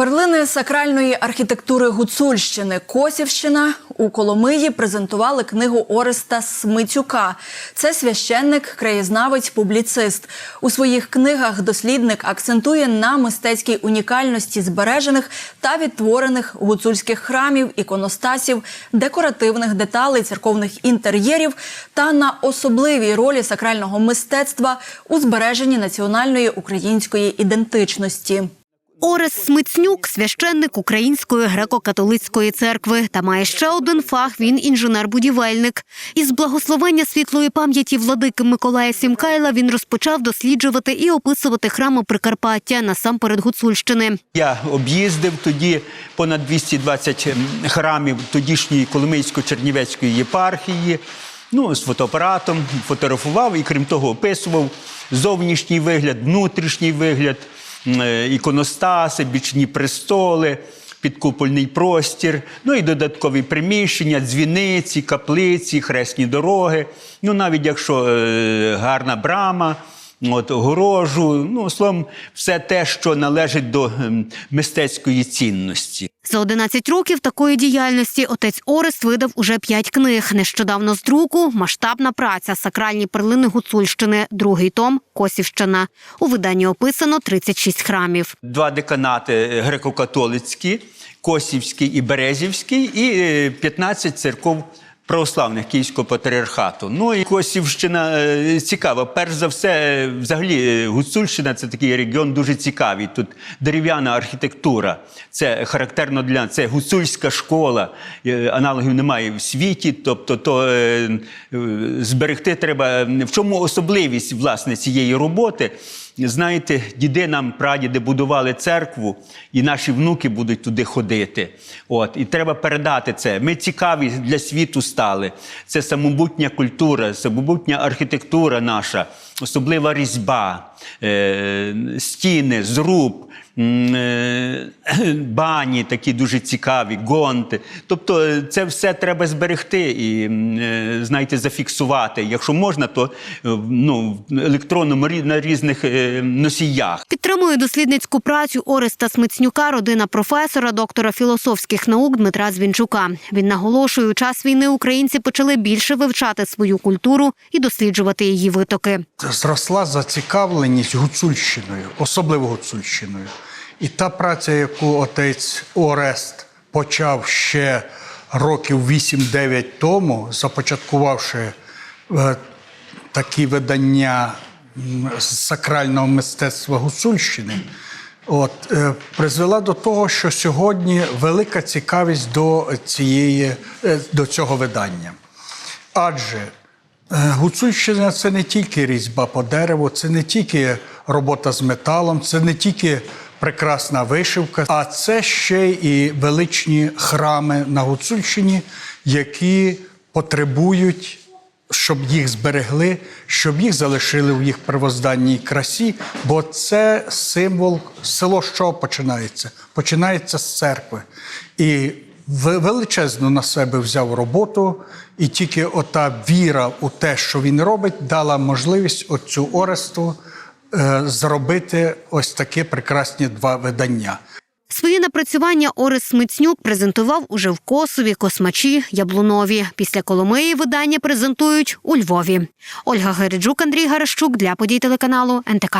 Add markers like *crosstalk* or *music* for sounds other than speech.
Перлини сакральної архітектури Гуцульщини Косівщина у Коломиї презентували книгу Ореста Смицюка. Це священник, краєзнавець, публіцист. У своїх книгах дослідник акцентує на мистецькій унікальності збережених та відтворених гуцульських храмів, іконостасів, декоративних деталей церковних інтер'єрів та на особливій ролі сакрального мистецтва у збереженні національної української ідентичності. Орес Смицнюк – священник Української греко-католицької церкви. Та має ще один фах – він інженер-будівельник. Із благословення світлої пам'яті владики Миколая Сімкайла він розпочав досліджувати і описувати храми Прикарпаття, насамперед Гуцульщини. Я об'їздив тоді понад 220 храмів тодішньої Коломийсько-Чернівецької єпархії. Ну, з фотоапаратом фотографував і крім того описував зовнішній вигляд, внутрішній вигляд, іконостаси, бічні престоли, підкупольний простір, ну і додаткові приміщення, дзвіниці, каплиці, хресні дороги. Ну, навіть якщо е, гарна брама. От огорожу, ну словом, все те, що належить до ем, мистецької цінності. За 11 років такої діяльності отець Орест видав уже п'ять книг. Нещодавно з друку масштабна праця «Сакральні перлини Гуцульщини», другий том Косівщина. У виданні описано 36 храмів. Два деканати е, греко-католицькі, Косівський і Березівський, і е, 15 церков православних Київського патріархату. Ну і Косівщина е, цікава. Перш за все, е, взагалі, е, Гуцульщина це такий регіон дуже цікавий. Тут дерев'яна архітектура. Це характерно для це гуцульська школа. Аналогів немає в світі. Тобто, то зберегти треба. В чому особливість власне цієї роботи? Знаєте, діди нам, прадіди будували церкву, і наші внуки будуть туди ходити. От, і треба передати це. Ми цікаві для світу стали. Це самобутня культура, самобутня архітектура наша, особлива різьба, стіни, зруб. е, *clears throat* Бані такі дуже цікаві, гонти. Тобто е, це все треба зберегти і, е, знаєте, зафіксувати. Якщо можна, то е, ну, в електронному на різних е, носіях. Підтримує дослідницьку працю Ореста Смицнюка родина професора, доктора філософських наук Дмитра Звінчука. Він наголошує, у час війни українці почали більше вивчати свою культуру і досліджувати її витоки. зросла зацікавленість Гуцульщиною, особливо Гуцульщиною. І та праця, яку отець Орест почав ще років 8-9 тому, започаткувавши е, такі видання з сакрального мистецтва Гуцульщини, от, е, призвела до того, що сьогодні велика цікавість до, цієї, е, до цього видання. Адже Гуцульщина це не тільки різьба по дереву, це не тільки робота з металом, це не тільки прекрасна вишивка, а це ще і величні храми на Гуцульщині, які потребують, щоб їх зберегли, щоб їх залишили в їх первозданній красі, бо це символ село, з чого починається? Починається з церкви. І величезну на себе взяв роботу, і тільки ота віра у те, що він робить, дала можливість оцю Оресту е, зробити ось такі прекрасні два видання. Свої напрацювання Орес Смицнюк презентував уже в Косові, Космачі, Яблунові. Після Коломиї видання презентують у Львові. Ольга Гериджук, Андрій Гарашчук для подій телеканалу НТК.